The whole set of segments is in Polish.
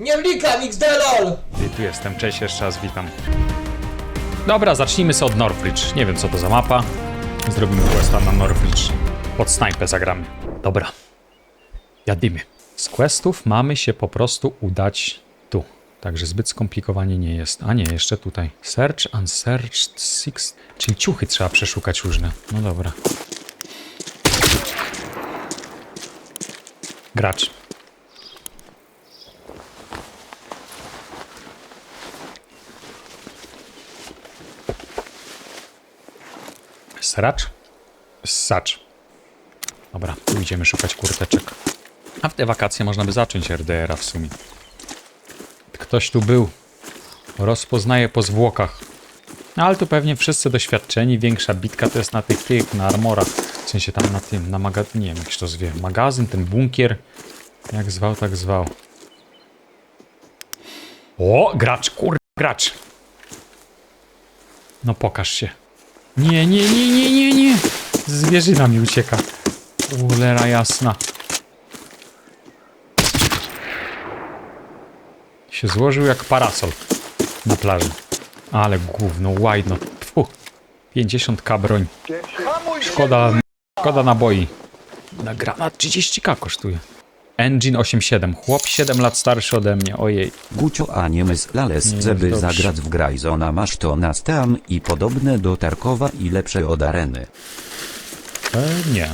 Nie wnikam, XDLOL! I tu jestem, cześć, jeszcze raz witam. Dobra, zacznijmy sobie od Northridge. Nie wiem co to za mapa. Zrobimy questa na Northridge. Pod snajpę zagramy. Dobra. Jadymy. Z questów mamy się po prostu udać tu. Także zbyt skomplikowanie nie jest. A nie, jeszcze tutaj. Search, unsearched, six... Czyli ciuchy trzeba przeszukać różne. No dobra. Gracz. Sracz? Ssacz. Dobra, tu idziemy szukać kurteczek. A w te wakacje można by zacząć RDR-a w sumie. Ktoś tu był. Rozpoznaje po zwłokach. No, ale tu pewnie wszyscy doświadczeni. Większa bitka to jest na tych, tych, na armorach. W sensie tam na tym, na magazynie. Nie wiem jak się to zwie. Magazyn, ten bunkier. Jak zwał, tak zwał. O, gracz, kur... gracz. No pokaż się. Nie, nie, nie, nie, nie, nie. Zwierzyna mi ucieka. Ulera jasna. Się złożył jak parasol na plaży. Ale gówno, łajno. Pfu. 50k broń. Szkoda, szkoda naboi. Na granat 30k kosztuje. Engine 8.7. Chłop 7 lat starszy ode mnie, ojej. Gucio a nie myslales, Nie, żeby dobrze. zagrać w Grayzona masz to na Steam i podobne do Tarkowa i lepsze od Areny. E, nie,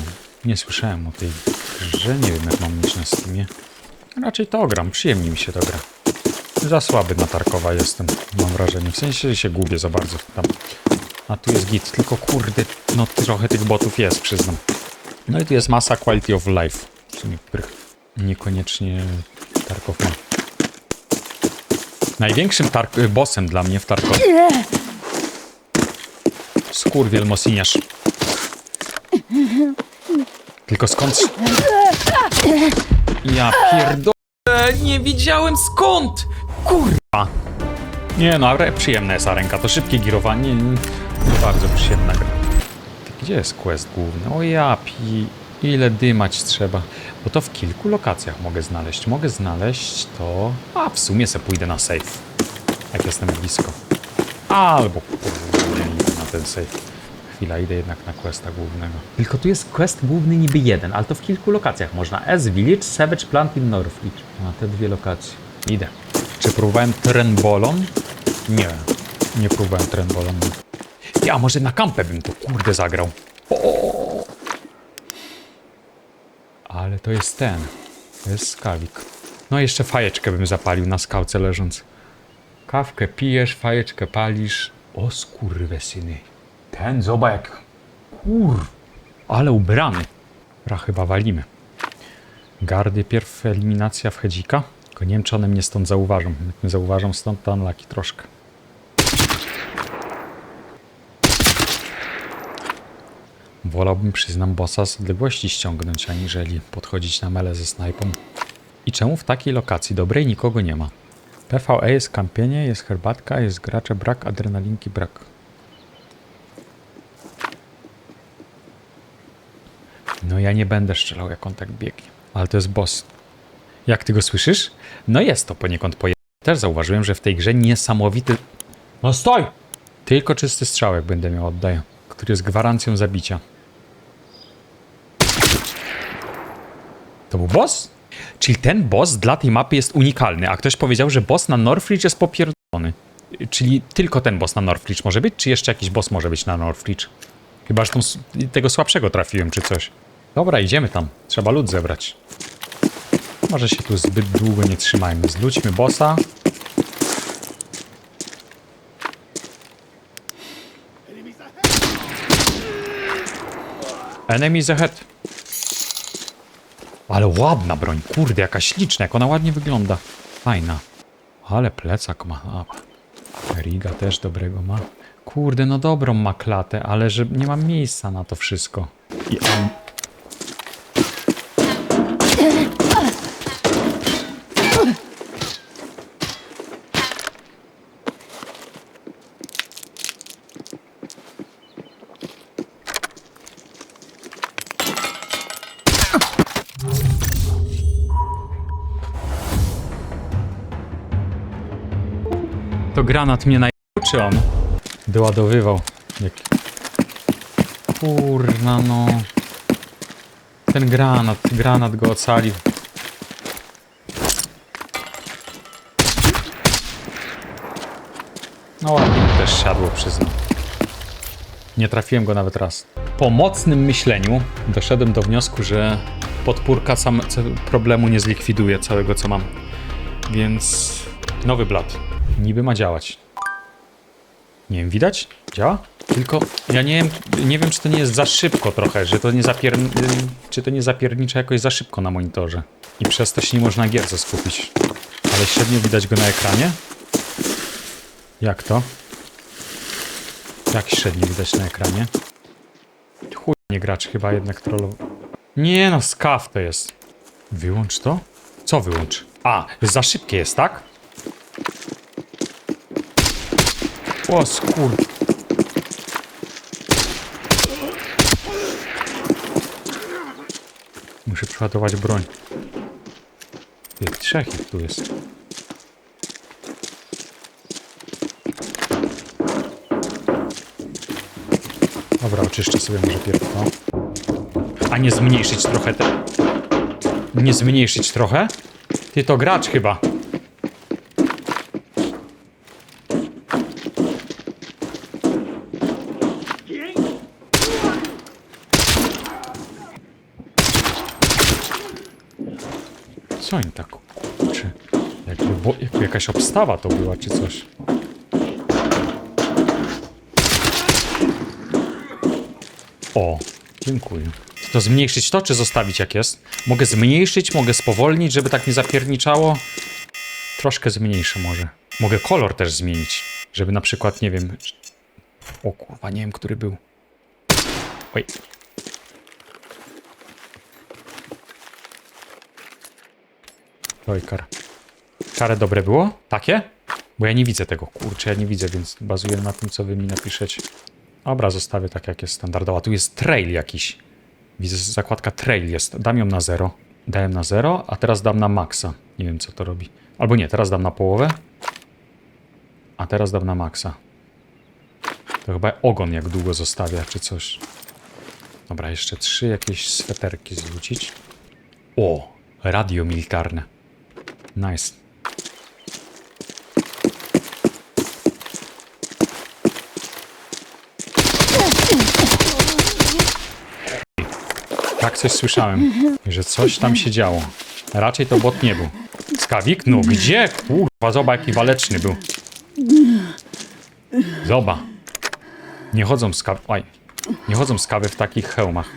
nie słyszałem o tej grze, nie wiem jak mam mieć na Steamie. Raczej to gram, przyjemnie mi się to gra. Za słaby na Tarkowa jestem, mam wrażenie. W sensie że się gubię za bardzo tam. A tu jest git, tylko kurde, no trochę tych botów jest, przyznam. No i tu jest masa quality of life, w sumie, których niekoniecznie Tarkov ma. Największym tark- bossem dla mnie w Tarkowie... Skurwiel Mosiniarz. Tylko skąd... Ja pierdolę, nie wiedziałem skąd! Kurwa! Nie no, ale przyjemna jest arenka, to szybkie girowanie, nie, nie bardzo przyjemna gra. Gdzie jest quest główny? O ja pi... Ile dymać trzeba. Bo to w kilku lokacjach mogę znaleźć. Mogę znaleźć to... A, w sumie se pójdę na safe. Jak jestem blisko. Albo na ten safe. Chwila, idę jednak na questa głównego. Tylko tu jest quest główny niby jeden, ale to w kilku lokacjach można. S Village, Savage Plant i Northridge. Na te dwie lokacje. Idę. Czy próbowałem Trenbolon? Nie. Nie próbowałem Trenbolon. Ja, może na kampę bym to kurde zagrał. O! Ale to jest ten. To jest skawik. No jeszcze fajeczkę bym zapalił na skałce leżąc. Kawkę pijesz, fajeczkę palisz. O skurwysyny. Ten, zobacz. Kur... Ale ubrany. Ra chyba walimy. Gardy pierw eliminacja w Hedzika. Tylko nie wiem, czy one mnie stąd zauważą. Jak mnie zauważą stąd, to unlucky troszkę. Wolałbym, przyznam, bossa z odległości ściągnąć, aniżeli podchodzić na mele ze snajpą. I czemu w takiej lokacji dobrej nikogo nie ma? PvE jest kampienie, jest herbatka, jest gracze brak, adrenalinki brak. No ja nie będę strzelał jak on tak biegnie. Ale to jest boss. Jak ty go słyszysz? No jest to poniekąd poje... Też zauważyłem, że w tej grze niesamowity... No stoj! Tylko czysty strzałek będę miał, oddaję. Który jest gwarancją zabicia. To był boss? Czyli ten boss dla tej mapy jest unikalny, a ktoś powiedział, że boss na Northridge jest popierdolony. Czyli tylko ten boss na Northridge może być, czy jeszcze jakiś boss może być na Northridge? Chyba, że tą, tego słabszego trafiłem, czy coś. Dobra, idziemy tam. Trzeba lód zebrać. Może się tu zbyt długo nie trzymajmy. Zludźmy bossa. Enemies ahead. Ale ładna broń, kurde, jaka śliczna, jak ona ładnie wygląda. Fajna. Ale plecak ma. A, Riga też dobrego ma. Kurde, no dobrą ma klatę, ale że nie mam miejsca na to wszystko. I granat mnie najechał, czy on? Doładowywał. Jaki... Kurna no. Ten granat, granat go ocalił. No ładnie też siadło, przyznam. Nie trafiłem go nawet raz. Po mocnym myśleniu doszedłem do wniosku, że podpórka sam problemu nie zlikwiduje całego co mam. Więc nowy blat. Niby ma działać. Nie wiem, widać? Działa? Tylko ja nie wiem, nie wiem, czy to nie jest za szybko trochę, że to nie zapier... czy to nie zapiernicza jakoś za szybko na monitorze. I przez to się nie można gierce skupić. Ale średnio widać go na ekranie? Jak to? Jak średnio widać na ekranie? Chuj, nie gracz chyba jednak trollował. Nie no, skaw to jest. Wyłącz to? Co wyłącz? A, za szybkie jest, tak? O skur... Muszę przeładować broń. Ty, trzech ich tu jest. Dobra, oczyszczę sobie może pierw. A nie zmniejszyć trochę te... Nie zmniejszyć trochę? Ty to gracz chyba. Co oni tak kurczy? Jakby, bo, jakby jakaś obstawa to była, czy coś. O, dziękuję. To zmniejszyć to, czy zostawić jak jest? Mogę zmniejszyć, mogę spowolnić, żeby tak nie zapierniczało. Troszkę zmniejszę może. Mogę kolor też zmienić, żeby na przykład, nie wiem... O kurwa, nie wiem, który był. Oj. Oj, kar. Kare dobre było? Takie? Bo ja nie widzę tego. Kurczę, ja nie widzę, więc bazuję na tym, co wy mi napiszecie. Dobra, zostawię tak, jak jest standardowo. A tu jest trail jakiś. Widzę, zakładka trail jest. Dam ją na zero. Dałem na zero, a teraz dam na maksa. Nie wiem, co to robi. Albo nie, teraz dam na połowę. A teraz dam na maksa. To chyba ogon jak długo zostawia, czy coś. Dobra, jeszcze trzy jakieś sweterki zwrócić. O, radio militarne. Nice. Tak coś słyszałem, że coś tam się działo. Raczej to bot nie był. Skawik? No gdzie? Kurwa, zoba jaki waleczny był. Zoba. Nie chodzą skawy... Oj. Nie chodzą skawy w takich hełmach.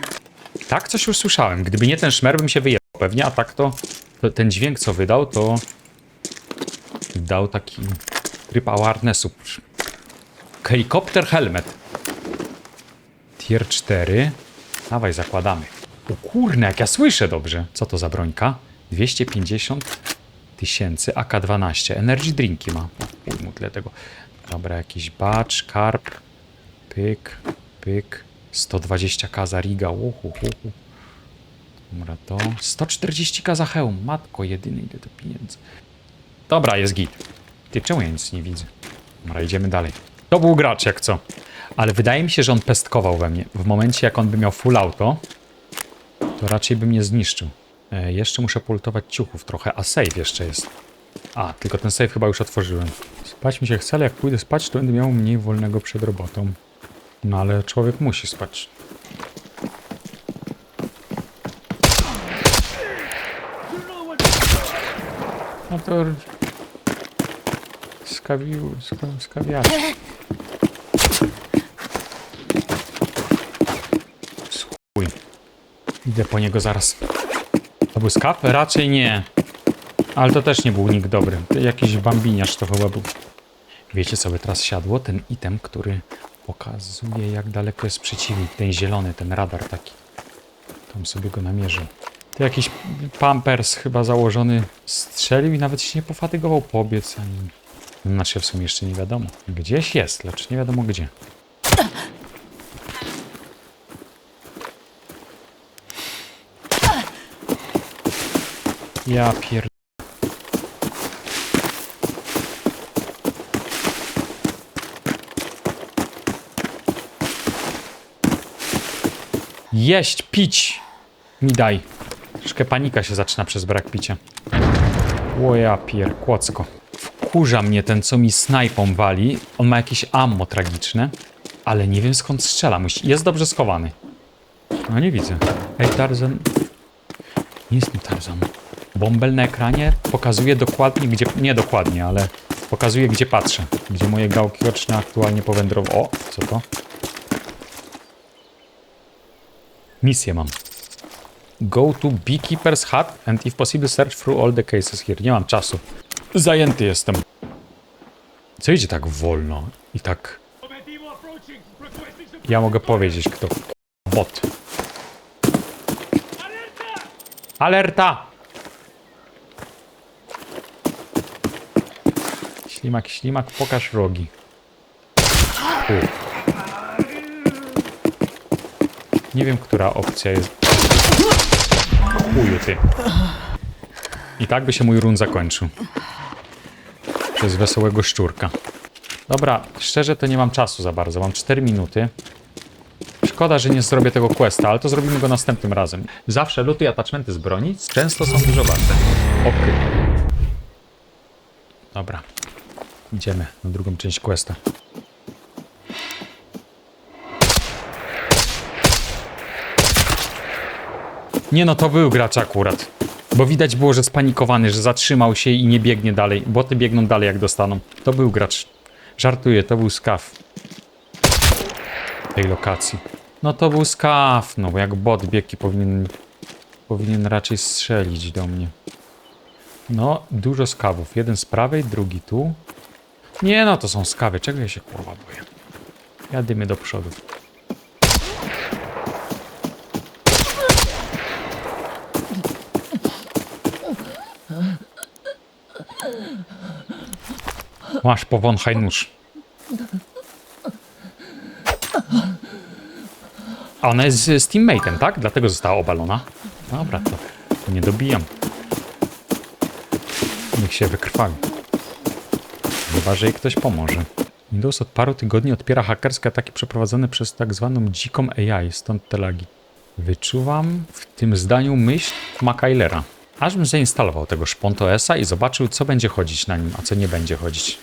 Tak coś już słyszałem. Gdyby nie ten szmer, bym się wyjechał pewnie, a tak to, to ten dźwięk, co wydał, to dał taki tryb awarenessu. Helikopter helmet. Tier 4. Dawaj, zakładamy. O kurna, jak ja słyszę dobrze. Co to za brońka? 250 tysięcy, AK-12. Energy drinki ma. Mu tyle tego. Dobra, jakiś bacz, karp. Pyk, pyk. 120k za riga. Uhu, uhu. Dobra, to 140k za hełm. Matko, jedyny ile to pieniędzy. Dobra, jest git. Ty, czemu ja nic nie widzę? Dobra, idziemy dalej. To był gracz, jak co. Ale wydaje mi się, że on pestkował we mnie. W momencie, jak on by miał full auto, to raczej by mnie zniszczył. E, jeszcze muszę pultować ciuchów trochę, a save jeszcze jest. A, tylko ten save chyba już otworzyłem. Spać mi się chce, ale jak pójdę spać, to będę miał mniej wolnego przed robotą. No ale człowiek musi spać. No to... Skawił... ska- Skawiacie. Chuj. Idę po niego zaraz. To był skap? Raczej nie. Ale to też nie był nikt dobry. Jakiś bambiniarz to chyba był. Wiecie by teraz siadło? Ten item, który pokazuje jak daleko jest przeciwnik. Ten zielony, ten radar taki. Tam sobie go namierzył. To jakiś pampers chyba założony strzelił i nawet się nie pofatygował pobiec ani... Znaczy w sumie jeszcze nie wiadomo. Gdzieś jest, lecz nie wiadomo gdzie. Ja pier... Jeść, pić! Mi daj. Troszkę panika się zaczyna przez brak picia. O ja pier, kłocko. Wkurza mnie ten, co mi snajpą wali. On ma jakieś ammo tragiczne. Ale nie wiem skąd strzela. Jest dobrze schowany. No nie widzę. Ej, Tarzan. Nie jest mi Tarzan. Bąbel na ekranie pokazuje dokładnie, gdzie... Nie dokładnie, ale pokazuje, gdzie patrzę. Gdzie moje gałki oczne aktualnie powędrowały. O, co to? Misję mam. Go to Beekeeper's Hut and if possible search through all the cases here. Nie mam czasu. Zajęty jestem. Co idzie tak wolno i tak... Ja mogę powiedzieć, kto... Bot. Alerta! Ślimak, ślimak, pokaż rogi. U. Nie wiem, która opcja jest. Chuju ty. I tak by się mój run zakończył. Przez wesołego szczurka. Dobra, szczerze to nie mam czasu za bardzo. Mam 4 minuty. Szkoda, że nie zrobię tego questa, ale to zrobimy go następnym razem. Zawsze luty i attachmenty z broni często są dużo warte. Okej. Dobra. Idziemy na drugą część questa. Nie no, to był gracz akurat. Bo widać było, że spanikowany, że zatrzymał się i nie biegnie dalej. Boty biegną dalej jak dostaną. To był gracz. Żartuję, to był skaw. Tej lokacji. No to był skaw, no bo jak bot biegł i powinien, powinien raczej strzelić do mnie. No, dużo skawów. Jeden z prawej, drugi tu. Nie no, to są skawy. Czego ja się kurwa boję? Jadymy do przodu. Masz powąchaj nóż. A ona jest z, z tak? Dlatego została obalona. Dobra, to nie dobijam. Niech się wykrwawi. Chyba, że jej ktoś pomoże. Windows od paru tygodni odpiera hakerskie ataki przeprowadzone przez tak zwaną dziką AI, stąd te lagi. Wyczuwam w tym zdaniu myśl MacAilera. Aż bym zainstalował tego szponto S-a i zobaczył, co będzie chodzić na nim, a co nie będzie chodzić.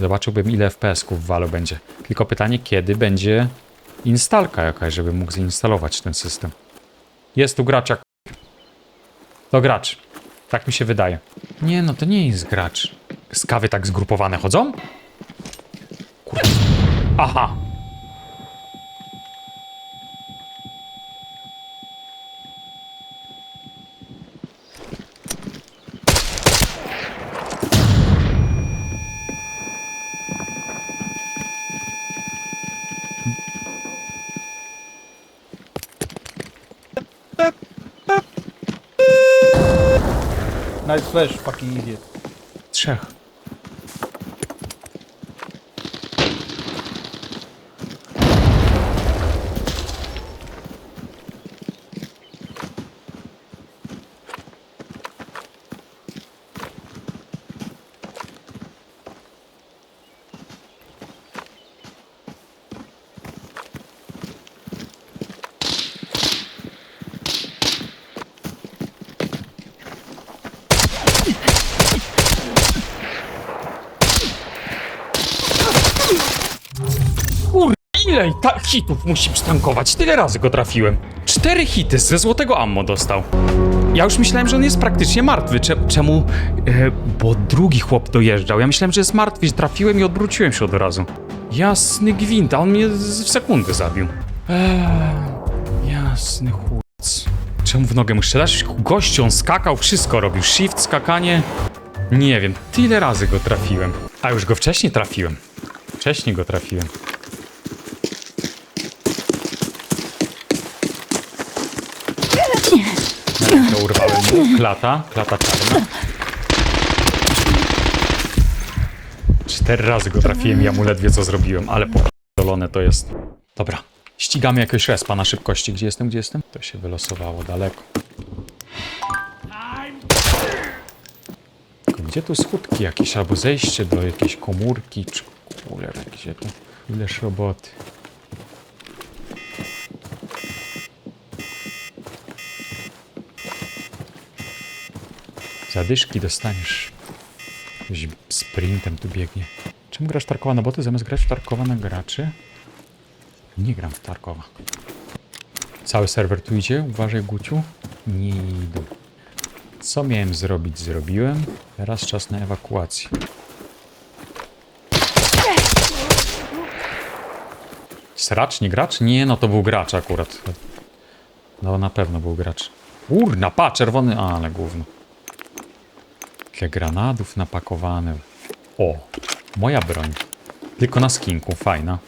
Zobaczyłbym, ile FPS-ków w Valo będzie. Tylko pytanie, kiedy będzie instalka jakaś, żeby mógł zainstalować ten system. Jest tu gracz jak... To gracz. Tak mi się wydaje. Nie, no to nie jest gracz. Skawy tak zgrupowane chodzą? Kurde. Aha. Nice flash, fucking idiot. Trzech. Ile ta hitów musi przytankować? Tyle razy go trafiłem. Cztery hity ze złotego ammo dostał. Ja już myślałem, że on jest praktycznie martwy. Cze- czemu? E, bo drugi chłop dojeżdżał. Ja myślałem, że jest martwy. Trafiłem i odwróciłem się od razu. Jasny gwint, a on mnie w sekundę zabił. Eee, jasny chłopc. Czemu w nogę mu strzelasz? Gościu, on skakał, wszystko robił. Shift, skakanie. Nie wiem, tyle razy go trafiłem. A już go wcześniej trafiłem. Wcześniej go trafiłem. No, to urwałem. Klata, klata czarna. Cztery razy go trafiłem, ja mu ledwie co zrobiłem, ale podolone to jest. Dobra, ścigamy jakiegoś respa na szybkości. Gdzie jestem, gdzie jestem? To się wylosowało daleko. Gdzie tu skutki jakieś, albo zejście do jakiejś komórki, czy cholera, gdzie to? Ileż roboty. Zadyszki dostaniesz. Ktoś sprintem tu biegnie. Czym grasz Tarkowa na boty zamiast grać w Tarkowa na graczy? Nie gram w Tarkowa. Cały serwer tu idzie? Uważaj, Guciu. Nie idę. Co miałem zrobić? Zrobiłem. Teraz czas na ewakuację. Sracz, nie gracz? Nie, no to był gracz akurat. No na pewno był gracz. Urna, pa, czerwony, ale gówno. Ile granatów napakowane. O, moja broń. Tylko na skinku, fajna.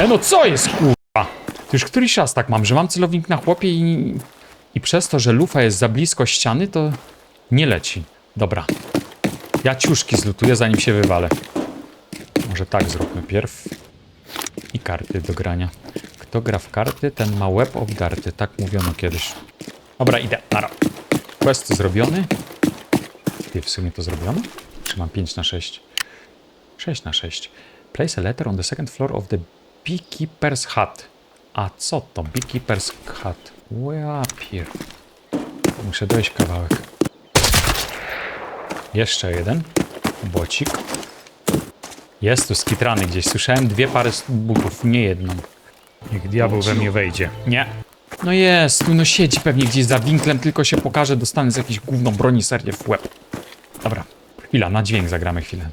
E no co jest kurwa? To już któryś raz tak mam, że mam celownik na chłopie i, i przez to, że lufa jest za blisko ściany, to nie leci. Dobra. Ja ciuszki zlutuję, zanim się wywalę. Może tak zróbmy pierw. I karty do grania. Kto gra w karty, ten ma łeb obdarty. Tak mówiono kiedyś. Dobra, idę. Nara. Quest zrobiony. Ty, w sumie to zrobiono? Czy mam 5 na 6? 6 na 6. Place a letter on the second floor of the beekeeper's hut. A co to? Beekeeper's hut. Łapier. Muszę dojść kawałek. Jeszcze jeden. Bocik. Jest tu skitrany gdzieś. Słyszałem dwie pary butów, nie jedną. Niech diabeł we mnie wejdzie. Nie. No jest, tu no siedzi pewnie gdzieś za winklem, tylko się pokaże, dostanę z jakiejś gówno broni serię w łeb. Dobra, chwila, na dźwięk zagramy chwilę.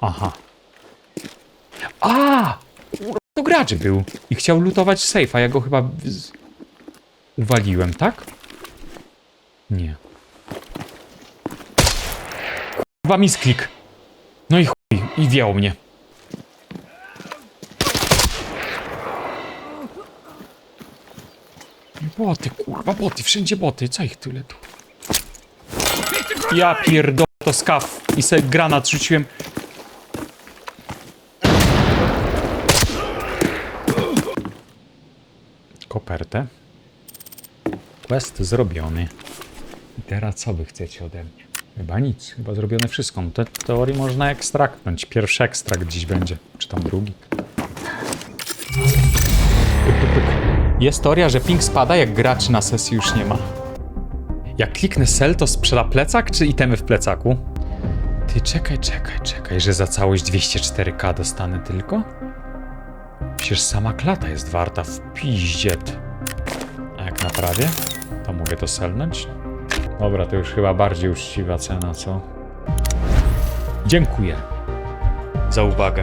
Aha. A! To gracz był i chciał lutować safe, a ja go chyba z... uwaliłem, tak? Nie. Kurwa misklik. I wziął mnie. Boty, kurwa, boty, wszędzie boty, co ich tyle tu? Ja pierdolę to skaw i se granat rzuciłem. Kopertę. Quest zrobiony. I teraz co wy chcecie ode mnie? Chyba nic, chyba zrobione wszystko. No w teorii można ekstraknąć. Pierwszy ekstrakt dziś będzie, czy tam drugi. Jest teoria, że ping spada, jak graczy na sesji już nie ma. Jak kliknę sell, to sprzeda plecak, czy itemy w plecaku? Ty, czekaj, czekaj, czekaj, że za całość 204k dostanę tylko? Przecież sama klata jest warta w piździet. A jak naprawię, to mogę to selnąć? Dobra, to już chyba bardziej uczciwa cena, co? Dziękuję za uwagę.